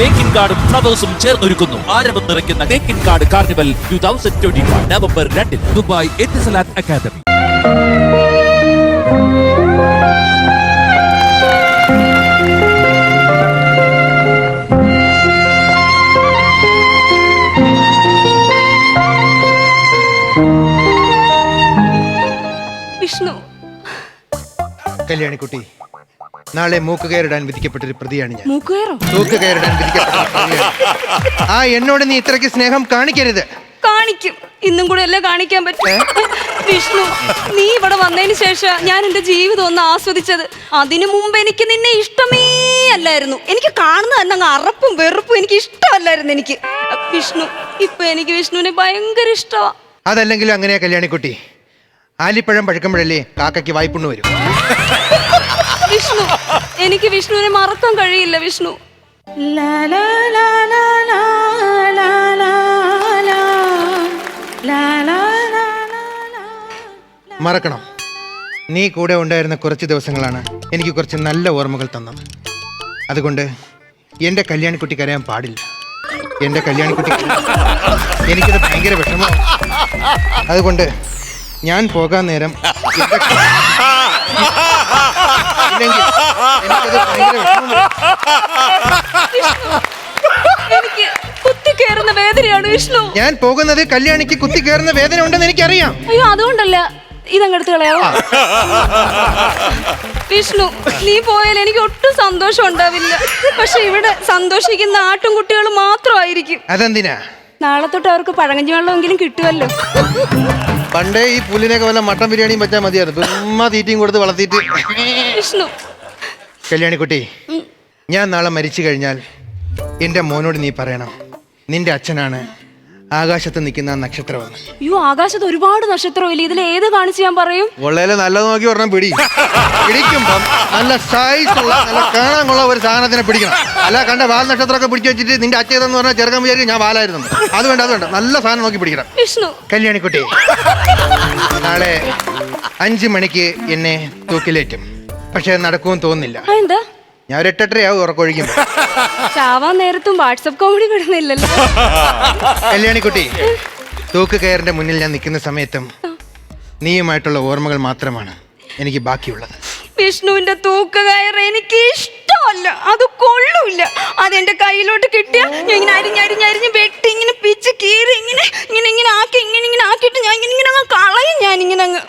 തേക്കിൻ കാർഡും ഫ്ലവേഴ്സും ചേർന്നൊരുക്കുന്നു. ആരവം നിറയ്ക്കുന്ന Thekkinkadu carnival two thousand twenty November രണ്ടിന് Dubai Etisalat academy Vishnu. Kalyanikutty നാളെ മൂക്ക് കയറിടാൻ വിധിക്കപ്പെട്ടൊരു പ്രതിയാണ് ഞാൻ. മൂക്കുകയറോ? തൂക്ക് കയറിടാൻ വിധിക്കപ്പെട്ട പ്രതിയാണ്. ആ എന്നോട് നീ ഇത്രയ്ക്ക് സ്നേഹം കാണിക്കരുത്. കാണിക്കും. ഇന്നും കൂടെ അല്ലേ കാണിക്കാൻ പറ്റും? വിഷ്ണു നീ ഇവിടെ വന്നതിന് ശേഷം ഞാൻ എന്റെ ജീവിതം ഒന്ന് ആസ്വദിച്ചത്. അതിനു മുമ്പ് എനിക്ക് നിന്നെ ഇഷ്ടമേ അല്ലായിരുന്നു. എനിക്ക് കാണുന്ന തന്നെ അങ്ങ് അറപ്പും വെറുപ്പും എനിക്ക് ഇഷ്ടമല്ലായിരുന്നു എനിക്ക്. വിഷ്ണു ഇപ്പൊ എനിക്ക് വിഷ്ണുവിനെ ഭയങ്കര ഇഷ്ടമാ അതല്ലെങ്കിലും അങ്ങനെയാ കല്യാണിക്കുട്ടി. ആലിപ്പഴം പഴുക്കുമ്പോഴല്ലേ കാക്കയ്ക്ക് വായ്പുണ്ണ് വരും. വിഷ്ണു എനിക്ക് വിഷ്ണുവിനെ മറക്കാൻ കഴിയില്ല വിഷ്ണു ലാ, ലാ, ലാ, ലാ, ലാ, ലാ, ലാ, ലാ. ലാ, ലാ, ലാ, ലാ, ലാ. മറക്കണം നീ കൂടെ ഉണ്ടായിരുന്ന കുറച്ച് ദിവസങ്ങളാണ് എനിക്ക് കുറച്ച് നല്ല ഓർമ്മകൾ തന്നത് അതുകൊണ്ട് എന്റെ കല്യാണിക്കുട്ടി കരയാൻ പാടില്ല എന്റെ കല്യാണിക്കുട്ടി എനിക്കത് ഭയങ്കര വിഷമമാണ് അതുകൊണ്ട് ഞാൻ പോകാൻ നേരം ഇല്ലെങ്കിൽ എനിക്കത് ഭയങ്കര വിഷമമാണ് എനിക്ക് കുത്തിക്കേറുന്ന വേദനയാണ് വിഷ്ണു. ഞാൻ പോകുന്നത് കല്യാണിക്ക് കുത്തി കയറുന്ന വേദന ഉണ്ടെന്ന് എനിക്കറിയാം. അയ്യോ അതുകൊണ്ടല്ല ഇതങ്ങെടുത്ത് കളയാവോ? വിഷ്ണു നീ പോയാൽ എനിക്ക് ഒട്ടും സന്തോഷം ഉണ്ടാവില്ല. പക്ഷെ ഇവിടെ സന്തോഷിക്കുന്ന ആട്ടും കുട്ടികളും മാത്രമായിരിക്കും. അതെന്തിനാ? നാളെ തൊട്ട് അവർക്ക് പഴങ്കഞ്ഞി വെള്ളമെങ്കിലും കിട്ടുമല്ലോ പണ്ടേ ഈ പുല്ലിനൊക്കെ വല്ല മട്ടൻ ബിരിയാണിയും വെച്ചാൽ മതിയായിരുന്നു. ചുമ്മാ തീറ്റയും കൊടുത്ത് വളർത്തിയിട്ട്. വിഷ്ണു. കല്യാണിക്കുട്ടി ഞാൻ നാളെ മരിച്ചു കഴിഞ്ഞാൽ എന്റെ മോനോട് നീ പറയണം. നിന്റെ അച്ഛനാണ് ആകാശത്ത് നിൽക്കുന്ന നക്ഷത്രമാണ്. അയ്യോ ആകാശത്ത് ഒരുപാട് നക്ഷത്രമില്ല? ഇതിൽ ഏത് കാണിച്ച് ഞാൻ പറയും? ഉള്ളതിൽ നല്ലത് നോക്കി ഒരെണ്ണം പിടി. പിടിക്കുമ്പം നല്ല സൈസ് ഉള്ള നല്ല കാണാനുള്ള ഒരു സാധനത്തിനെ പിടിക്കണം. അല്ല കണ്ട വാൽ നക്ഷത്രമൊക്കെ പിടിച്ചു വെച്ചിട്ട് നിന്റെ അച്ഛൻ എന്ന് പറഞ്ഞാൽ ചെറുക്കൻ വിചാരിക്കും ഞാൻ വാലായിരുന്നു. അത് വേണ്ട അത് വേണ്ട. നല്ല സാധനം നോക്കി പിടിക്കണം. വിഷ്ണു. കല്യാണിക്കുട്ടി നാളെ അഞ്ചു മണിക്ക് എന്നെ തൂക്കിലേറ്റും. പക്ഷെ നടക്കുമെന്ന് തോന്നുന്നില്ല. എന്താ ഞാൻ ഒരു എട്ടെട്ടരയാവും ഉറക്കൊഴിക്കും ചാവാൻ നേരത്തും വാട്സപ്പ് കോമഡി വിടുന്നില്ലല്ലോ കല്യാണിക്കുട്ടി തൂക്ക് കയറിന്റെ മുന്നിൽ ഞാൻ നിൽക്കുന്ന സമയത്തും നീയുമായിട്ടുള്ള ഓർമ്മകൾ മാത്രമാണ് എനിക്ക് ബാക്കിയുള്ളത്. വിഷ്ണുവിന്റെ തൂക്ക് തൂക്കുകയർ എനിക്ക് ഇഷ്ടമല്ല അത് കൊള്ളൂല അതെന്റെ കയ്യിലോട്ട് കിട്ടിയ ഞാൻ ഇങ്ങനെ അരിഞ്ഞരിഞ്ഞരിഞ്ഞ് വെട്ടി ഇങ്ങനെ പിച്ച് കീറി ഇങ്ങനെ ഇങ്ങനെ ഇങ്ങനെ ആക്കി ഇങ്ങനെ ഇങ്ങനെ ആക്കിയിട്ട് ഞാൻ ഇങ്ങനെ ഇങ്ങനെ അങ്ങ് കളയും ഞാൻ ഇങ്ങനെ അങ്ങ്.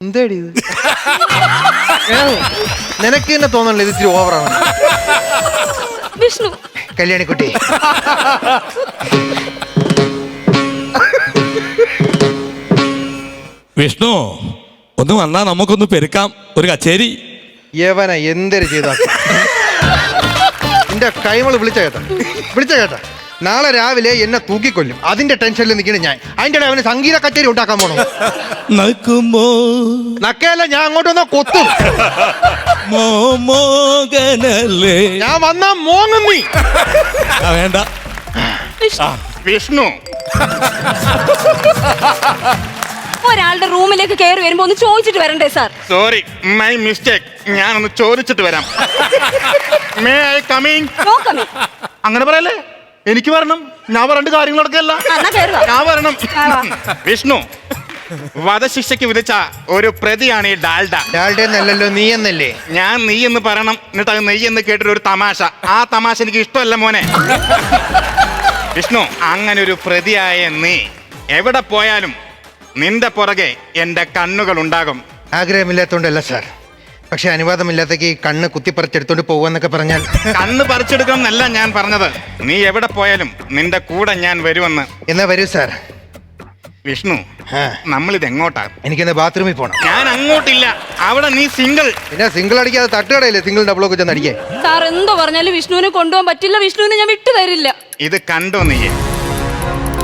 എന്തേടി ഇത്? ഏ, നിനക്ക് തന്നെ തോന്നണില്ല ഇത് ഇത്തിരി ഓവറാണ് വിഷ്ണു. കല്യാണിക്കുട്ടി. വിഷ്ണു ഒന്ന് വന്നാ നമുക്കൊന്ന് പെരുക്കാം ഒരു കച്ചേരി. യവന എന്തൊരു ചെയ്ത? എന്റെ കൈമൾ വിളിച്ച കേട്ട. വിളിച്ച കേട്ട. നാളെ രാവിലെ എന്നെ തൂക്കിക്കൊല്ലും. അതിന്റെ ടെൻഷനിൽ നിൽക്കണം ഞാൻ. അതിന്റെ അവന് സംഗീത കച്ചേരി ഉണ്ടാക്കാൻ പോണോ. നക്കുമോ? നക്കയല്ല ഞാൻ അങ്ങോട്ട് വന്നാ കൊത്തും. മോമോകനല്ലേ? ഞാൻ വന്നാ മോങ്ങും നീ. വേണ്ട. വിഷ്ണു. ഒരാളുടെ റൂമിലേക്ക് കയറി വരുമ്പോ ഒന്ന് ചോദിച്ചിട്ട് വരണ്ടേ സാർ? സോറി മൈ മിസ്റ്റേക്ക് ഞാനൊന്ന് ചോദിച്ചിട്ട് വരാം. മേ ഐ കമ്മിങ് അങ്ങനെ പറയല്ലേ? എനിക്ക് വരണം. ഞാൻ പറഞ്ഞ കാര്യങ്ങളൊക്കെ അല്ല എന്നാ കയറുക ഞാൻ വരണം. വാ. വിഷ്ണു വധശിക്ഷയ്ക്ക് വിധിച്ച ഒരു പ്രതിയാണ് ഈ ഡാൽഡ. ഡാൽഡേ എന്നല്ലല്ലോ നീ എന്നല്ലേ ഞാൻ നീ എന്ന് പറയണം. എന്നിട്ട് അത് നെയ്യ് എന്ന് കേട്ടിട്ട് ഒരു തമാശ. ആ തമാശ എനിക്ക് ഇഷ്ടമല്ല മോനെ. വിഷ്ണു അങ്ങനെ ഒരു പ്രതിയായ നീ എവിടെ പോയാലും നിന്റെ പുറകെ എന്റെ കണ്ണുകൾ ഉണ്ടാകും. ആഗ്രഹമില്ലാത്തോണ്ടല്ല സാർ. പക്ഷെ അനുവാദമില്ലാത്തേക്ക് ഈ കണ്ണ് കുത്തിപ്പറിച്ചെടുത്തോണ്ട് പോവാന്നൊക്കെ പറഞ്ഞാൽ കണ്ണ് പറിച്ചെടുക്കണം എന്നല്ല ഞാൻ പറഞ്ഞത്. നീ എവിടെ പോയാലും നിന്റെ കൂടെ ഞാൻ വരുമെന്ന്. എന്നാ വരൂ സാർ. വിഷ്ണു ആ. നമ്മളിത് എങ്ങോട്ടാ? എനിക്കൊന്ന് ബാത്റൂമിൽ പോണം. ഞാൻ അങ്ങോട്ടില്ല. അവിടെ നീ സിംഗിൾ. പിന്നെ സിംഗിൾ അടിക്കാതെ തട്ടുകടയില്ലേ? സിംഗിൾ ഡബിളൊക്കെ ചെന്ന് അടിക്കേ. സാർ എന്തോ പറഞ്ഞാലും വിഷ്ണുവിനെ കൊണ്ടുപോകാൻ പറ്റില്ല. വിഷ്ണുവിനെ ഞാൻ വിട്ടു തരില്ല. ഇത് കണ്ടോ നീ?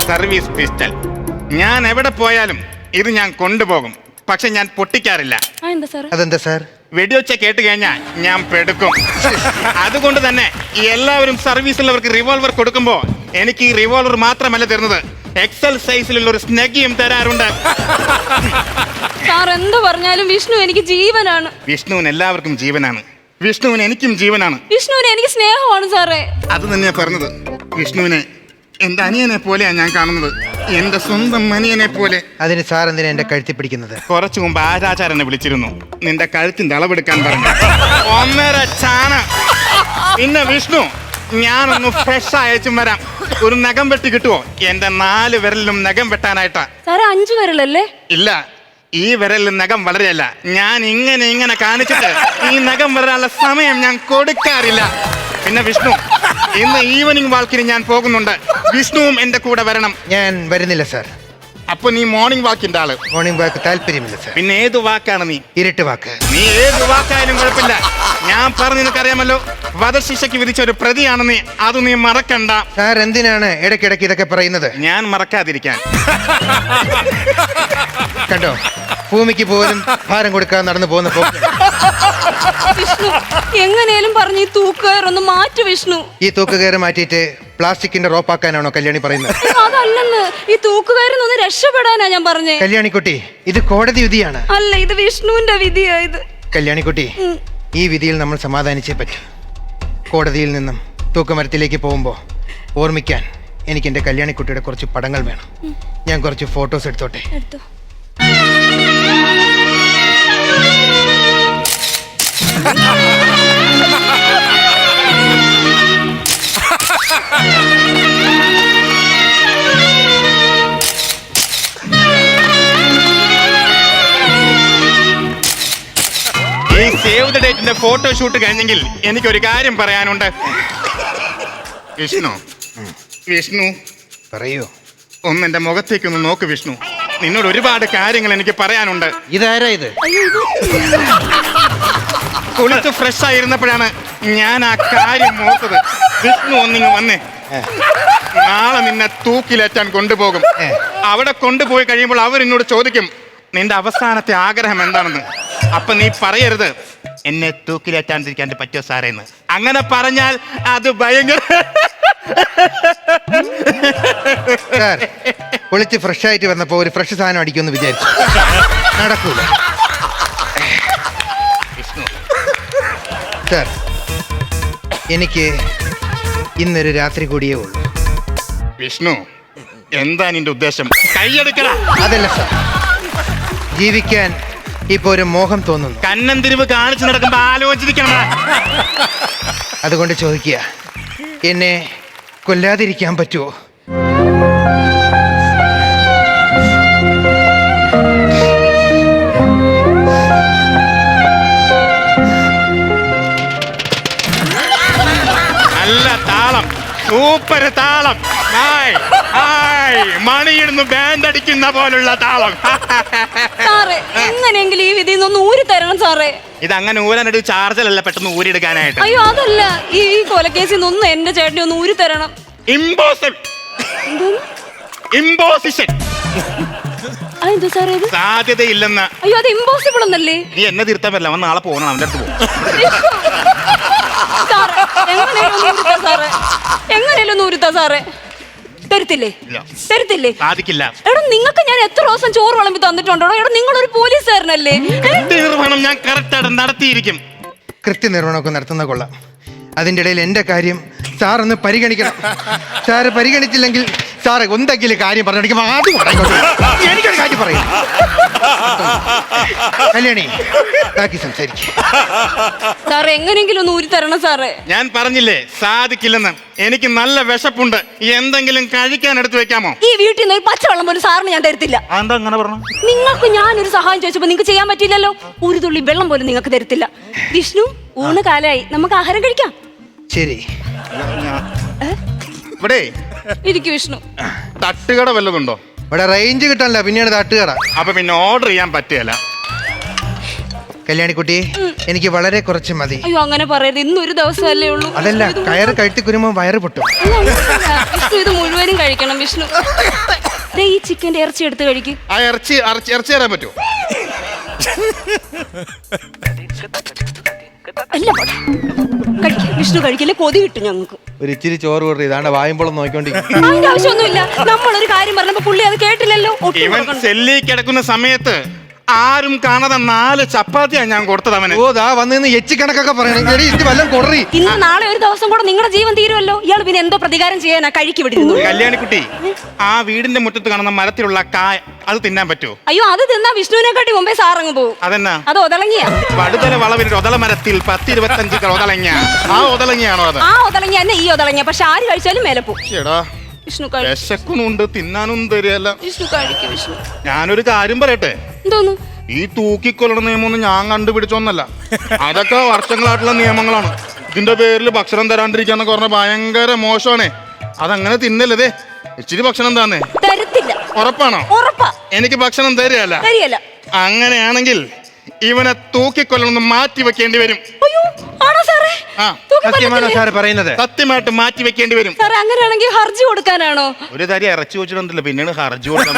സർവീസ് പിസ്റ്റൽ ഞാൻ എവിടെ പോയാലും ഇത് ഞാൻ കൊണ്ടുപോകും. പക്ഷെ ഞാൻ പൊട്ടിക്കാറില്ല. ആ എന്താ സാർ അതെന്താ സാർ? വെടിവെച്ച കേട്ട് കഴിഞ്ഞാൽ ഞാൻ പെടുക്കും. അതുകൊണ്ട് തന്നെ എല്ലാവരും സർവീസിലുള്ളവർക്ക് റിവോൾവർ കൊടുക്കുമ്പോൾ എനിക്ക് ഈ റിവോൾവർ മാത്രമല്ല തരുന്നത്. എക്സൽ സൈസിലുള്ള ഒരു സ്നഗിയും തരാറുണ്ട്. സാർ എന്ത് പറഞ്ഞാലും വിഷ്ണു എനിക്ക് ജീവനാണ്. വിഷ്ണുവിന് എല്ലാവർക്കും ജീവനാണ്. വിഷ്ണുവിന് എനിക്കും ജീവനാണ്. വിഷ്ണുവിന് എനിക്ക് സ്നേഹമാണ് സാറേ. അത് തന്നെയാ പറഞ്ഞത്. വിഷ്ണുവിനെ എന്റെ അനിയനെ പോലെയാ ഞാൻ കാണുന്നത്. എന്റെ സ്വന്തം അനിയനെ പോലെ. അതിന് സാർ എന്തിനാ എന്റെ കഴുത്തി പിടിക്കുന്നത്? കുറച്ചു മുമ്പ് ആരാചാരനെ വിളിച്ചിരുന്നു. നിന്റെ കഴുത്തിന്റെ അളവെടുക്കാൻ പറഞ്ഞു. ഒന്നര ചാന പിന്നെ വിഷ്ണു ഞാനൊന്ന് ഫ്രഷ് അയച്ചും വരാം. ഒരു നഖം വെട്ടി കിട്ടുവോ? എന്റെ നാല് വിരലിലും നഖം വെട്ടാനായിട്ടാ. സാറേ അഞ്ചു വിരലല്ലേ? ഇല്ല ഈ വിരലിൽ നഖം വളരെയല്ല. ഞാൻ ഇങ്ങനെ ഇങ്ങനെ കാണിച്ചിട്ട് ഈ നഖം വളരാനുള്ള സമയം ഞാൻ കൊടുക്കാറില്ല. പിന്നെ വിഷ്ണു ഇന്ന് ഈവനിങ് വാക്കിന് ഞാൻ പോകുന്നുണ്ട്. വിഷ്ണുവും എന്റെ കൂടെ വരണം. ഞാൻ വരുന്നില്ല സാർ അപ്പൊ നീ മോർണിംഗ് വാക്കിന്റെ ആൾ. മോർണിംഗ് വാക്ക് താല്പര്യമില്ല സാർ പിന്നെ ഏത് വാക്കാണ് നീ? ഇരുട്ട് വാക്ക്. നീ ഏത് വാക്കായാലും കുഴപ്പമില്ല. ഞാൻ പറഞ്ഞു നിനക്കറിയാമല്ലോ. വധശിക്ഷയ്ക്ക് വിധിച്ച ഒരു പ്രതിയാണ് നീ. അത് നീ മറക്കണ്ട. സാർ എന്തിനാണ് ഇടയ്ക്കിടയ്ക്ക് ഇതൊക്കെ പറയുന്നത്? ഞാൻ മറക്കാതിരിക്കാൻ. കണ്ടോ? ഭൂമിക്ക് പോലും ഭാരം കൊടുക്കാൻ നടന്നു പോകുന്ന പോക്ക് വിഷ്ണു എങ്ങനെയാലും പറഞ്ഞ് ഈ തൂക്കുകയറൊന്ന് മാറ്റു വിഷ്ണു. ഈ തൂക്കുകയറ് മാറ്റിയിട്ട് പ്ലാസ്റ്റിക്കിന്റെ റോപ്പാക്കാനാണോ കല്യാണി പറയുന്നത്? അതല്ലെന്ന്. ഈ തൂക്കുകയറിനൊന്ന് രക്ഷപ്പെടാനാ ഞാൻ പറഞ്ഞേ. കല്യാണിക്കുട്ടി ഇത് കോടതി വിധിയാണ്. അല്ല ഇത് വിഷ്ണുവിന്റെ വിധിയാ ഇത്. കല്യാണിക്കുട്ടി ഈ വിധിയിൽ നമ്മൾ സമാധാനിച്ചേ പറ്റൂ. കോടതിയിൽ നിന്നും തൂക്കുമരത്തിലേക്ക് പോകുമ്പോൾ ഓർമ്മിക്കാൻ എനിക്ക് എന്റെ കല്യാണിക്കുട്ടിയുടെ കുറച്ച് പടങ്ങൾ വേണം. ഞാൻ കുറച്ച് ഫോട്ടോസ് എടുത്തോട്ടെ? എടുത്തോ. ഈ സേവ് ദ ഡേറ്റിന്റെ ഫോട്ടോഷൂട്ട് കഴിഞ്ഞെങ്കിൽ എനിക്കൊരു കാര്യം പറയാനുണ്ട്. വിഷ്ണു. വിഷ്ണു. പറയോ. ഒന്ന് എന്റെ മുഖത്തേക്ക് ഒന്ന് നോക്ക് വിഷ്ണു. നിന്നോട് ഒരുപാട് കാര്യങ്ങൾ എനിക്ക് പറയാനുണ്ട്. ഇതാരാ ഇത്? കുളിച്ച് ഫ്രഷ് ആയിരുന്നപ്പോഴാണ് ഞാൻ ആ കാര്യം ഓർത്തത് വിഷ്ണു ഒന്നിങ്ങ് വന്നേ. നാളെ നിന്നെ തൂക്കിലേറ്റാൻ കൊണ്ടുപോകും. അവിടെ കൊണ്ടുപോയി കഴിയുമ്പോൾ അവർ എന്നോട് ചോദിക്കും നിന്റെ അവസാനത്തെ ആഗ്രഹം എന്താണെന്ന്? അപ്പൊ നീ പറയരുത്. എന്നെ തൂക്കിലേറ്റാണ്ടിരിക്കാൻ പറ്റുമോ സാറേന്ന് അങ്ങനെ പറഞ്ഞാൽ അത് ഭയങ്കര സാർ കുളിച്ച് ഫ്രഷ് ആയിട്ട് വന്നപ്പോ ഒരു ഫ്രഷ് സാധനം അടിക്കുമെന്ന് വിചാരിച്ചു. നടക്കൂല. സാർ എനിക്ക് ഇന്നൊരു രാത്രി കൂടിയേ ഉള്ളൂ. വിഷ്ണു എന്താ നിന്റെ ഉദ്ദേശം? കൈയെടുക്കണ അതല്ല സാർ ജീവിക്കാൻ ഇപ്പൊ ഒരു മോഹം തോന്നുന്നു. കണ്ണൻ തിരിവ് കാണിച്ചു നടക്കുമ്പോ ആലോചിക്കണം അതുകൊണ്ട് ചോദിക്കുക എന്നെ കൊല്ലാതിരിക്കാൻ പറ്റുമോ നല്ല താളം. സൂപ്പർ താളം. ഹായ് മണിയിടുന്നു ബാൻഡ് അടിക്കുന്ന പോലുള്ള താളം. സാറേ എങ്ങനെയെങ്കിലും ഈ വിധി ഒന്ന് ഊരി തരണം സാറേ. ഇത് അങ്ങനെ ഊരാനൊരു ചാർജലല്ല പെട്ടെന്ന് ഊരിയെടുക്കാനായിട്ട്. അയ്യോ അതല്ല. ഈ കൊലക്കേസിൽ നിന്ന് എന്റെ ചേട്ടനെ ഒന്ന് ഊരി തരണം. ഇമ്പോസിബിൾ ഇമ്പോസിഷൻ അതെന്താ സാറേ ഇത്? സാധ്യതയില്ലെന്ന്. അയ്യോ അത് ഇമ്പോസിബിൾ എന്നല്ലേ? നീ എന്നെ തിരുത്താൻ പറ്റില്ല. അവൻ നാളെ പോകണം അവന്റെ അടുത്ത് പോകും സാറേ എങ്ങനെയാലും ഒന്ന് ഊരുത്താ സാറേ. എങ്ങനെയാലും ഒന്ന് ഊരിത്താ സാറേ. തരത്തില്ലേ. തരത്തില്ലേ? സാധിക്കില്ല. എടാ നിങ്ങൾക്ക് ഞാൻ എത്ര ദിവസം ചോറ് വിളമ്പി തന്നിട്ടുണ്ടോ? എടാ നിങ്ങളൊരു പോലീസുകാരനല്ലേ? നിർവഹണം ഞാൻ കറക്റ്റായിട്ട് നടത്തിയിരിക്കും. കൃത്യനിർവഹണമൊക്കെ നടത്തുന്ന കൊള്ളാം. അതിന്റെ ഇടയിൽ എന്റെ കാര്യം സാർ ഒന്ന് പരിഗണിക്കണം. സാറ് പരിഗണിച്ചില്ലെങ്കിൽ സാറ് എന്തെങ്കിലും കാര്യം പറഞ്ഞു ആദ്യം വരൂ. എനിക്കൊരു കാര്യം പറയാം. കല്യാണി ബാക്കി സംസാരിക്കും. സാറേ എങ്ങനെയെങ്കിലും ഒന്ന് ഊരി തരണം സാറേ. ഞാൻ പറഞ്ഞില്ലേ സാധിക്കില്ലെന്ന്. എനിക്ക് നല്ല വിശപ്പുണ്ട്. എന്തെങ്കിലും കഴിക്കാൻ എടുത്തു വെക്കാമോ? ഈ വീട്ടിൽ നിന്ന് ഒരു പച്ചവെള്ളം പോലും സാറിന് ഞാൻ തരത്തില്ല. അതെന്താ അങ്ങനെ പറഞ്ഞു? നിങ്ങൾക്ക് ഞാനൊരു സഹായം ചോദിച്ചപ്പോ നിങ്ങൾക്ക് ചെയ്യാൻ പറ്റില്ലല്ലോ ഒരു തുള്ളി വെള്ളം പോലും നിങ്ങൾക്ക് തരത്തില്ല. വിഷ്ണു ഊണ് കാലായി. നമുക്ക് ആഹാരം കഴിക്കാം. ശരി. ഇവിടെ ഇരിക്കു വിഷ്ണു. തട്ടുകട വല്ലതുണ്ടോ ഇവിടെ റേഞ്ച് കിട്ടാനല്ല പിന്നെയാണ് തട്ടുകട. അപ്പൊ പിന്നെ ഓർഡർ ചെയ്യാൻ പറ്റിയല്ല കല്യാണിക്കുട്ടി എനിക്ക് വളരെ കുറച്ച് മതി. അയ്യോ അങ്ങനെ പറയരുത്. ദിവസം ദിവസമല്ലേ ഉള്ളൂ. അതല്ല ഇത് കയറ് കഴുത്തി കുരുമ്പോൾ വയറ് പൊട്ടും. അല്ല, അങ്ങനെയല്ല. വിഷ്ണു ഇത് മുഴുവനും കഴിക്കണം വിഷ്ണു. ദേ ഈ ചിക്കന്റെ ഇറച്ചി എടുത്ത് കഴിക്കും. ആ ഇറച്ചി ഇറച്ചി ഇറച്ചി തരാൻ പറ്റുമോ? അല്ല. വിഷ്ണു കഴിക്കില്ല? കൊതി കിട്ടും ഞങ്ങൾക്ക്. ഒരു ഇച്ചിരി ചോറ് കൊടുത്ത് ഇതാണ്ട് വായുമ്പോളം നോക്കിക്കൊണ്ടിരിക്കും. അതിന്റെ ആവശ്യമൊന്നുമില്ല. നമ്മളൊരു കാര്യം പറഞ്ഞപ്പോ പുള്ളി അത് കേട്ടില്ലല്ലോ. ഒട്ടും ഇവൻ കൊടുക്കണ്ട. സെല്ലി കിടക്കുന്ന സമയത്ത് ആരും കാണാതെ നാല് ചപ്പാത്തിയാണ് ഞാൻ കൊടുത്തത് അവന്. ഓ ദാ വന്നിന്ന് എച്ചി കണക്കൊക്കെ പറയണേ. എടി ഇത് വല്ലതും കൊടറി ഇന്ന് നാളെ ഒരു ദിവസം കൂടെ നിങ്ങളുടെ ജീവൻ തീരുമല്ലോ ഇയാൾ പിന്നെ എന്തോ പ്രതികാരം ചെയ്യാനാ കഴിക്കി വിടിരുന്നു കല്യാണിക്കുട്ടി ആ വീടിന്റെ മുറ്റത്ത് കാണുന്ന മരത്തിലുള്ള കായ അത് തിന്നാൻ പറ്റുമോ അയ്യോ അത് തിന്നാ വിഷ്ണുവിനെ കാട്ടി മുമ്പേ സാറങ്ങ് പോകും അതെന്നാ? അത് ഒതളങ്ങിയ. വടുതല വളവിൽ ഒതള മരത്തിൽ പത്തിരുപത്തഞ്ച് ഒതളങ്ങ. ആ ഒതളങ്ങിയാണോ അത്? ആ ഒതളങ്ങിയ തന്നെ ഈ ഒതളങ്ങിയ പക്ഷെ ആര് കഴിച്ചാലും മേലെ പോകും. എടാ വിഷ്ണു കഴി വിശക്കുന്നുണ്ട് തിന്നാനും തരികയല്ല വിഷ്ണു കഴിക്കും വിഷ്ണു. ഞാനൊരു കാര്യം പറയട്ടെ? എന്തോന്നു? ഈ തൂക്കിക്കൊല്ലണ നിയമമൊന്നും ഞാൻ കണ്ടുപിടിച്ചൊന്നല്ല. അതൊക്കെ വർഷങ്ങളായിട്ടുള്ള നിയമങ്ങളാണ്. ഇതിന്റെ പേരിൽ ഭക്ഷണം തരാണ്ടിരിക്കാന്നൊക്കെ പറഞ്ഞ ഭയങ്കര മോശമാണ് അതങ്ങനെ തിന്നല്ലേ ഇച്ചിരി ഭക്ഷണം താന്നേ. തരത്തില്ല. ഉറപ്പാണോ? ഉറപ്പാ. എനിക്ക് ഭക്ഷണം തരികയല്ല. അങ്ങനെയാണെങ്കിൽ ഇവനെ തൂക്കിക്കൊല്ലണമെന്ന് മാറ്റി വെക്കേണ്ടി വരും സത്യമാണോ? സാറ് പറയുന്നത്. സത്യമായിട്ട് മാറ്റി വെക്കേണ്ടി വരും. സാർ അങ്ങനെയാണെങ്കിൽ ഹർജി കൊടുക്കാനാണോ? ഒരു തരി ഇറച്ചി വെച്ചിട്ടുണ്ടല്ലോ പിന്നീട് ഹർജി കൊടുക്കാൻ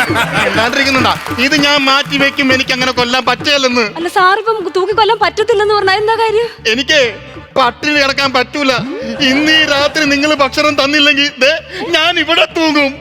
എന്താണ്ടിരിക്കുന്നുണ്ടാ ഇത് ഞാൻ മാറ്റി വെക്കും എനിക്ക് അങ്ങനെ കൊല്ലാൻ പറ്റില്ലെന്ന്. അല്ല സാർ ഇപ്പം തൂക്കി കൊല്ലാൻ പറ്റത്തില്ലെന്ന് പറഞ്ഞാൽ എന്താ കാര്യം? എനിക്ക് പട്ടിണി കിടക്കാൻ പറ്റൂല. ഇന്ന് ഈ രാത്രി നിങ്ങൾ ഭക്ഷണം തന്നില്ലെങ്കിൽ ദേ, ഞാൻ ഇവിടെ. തൂങ്ങും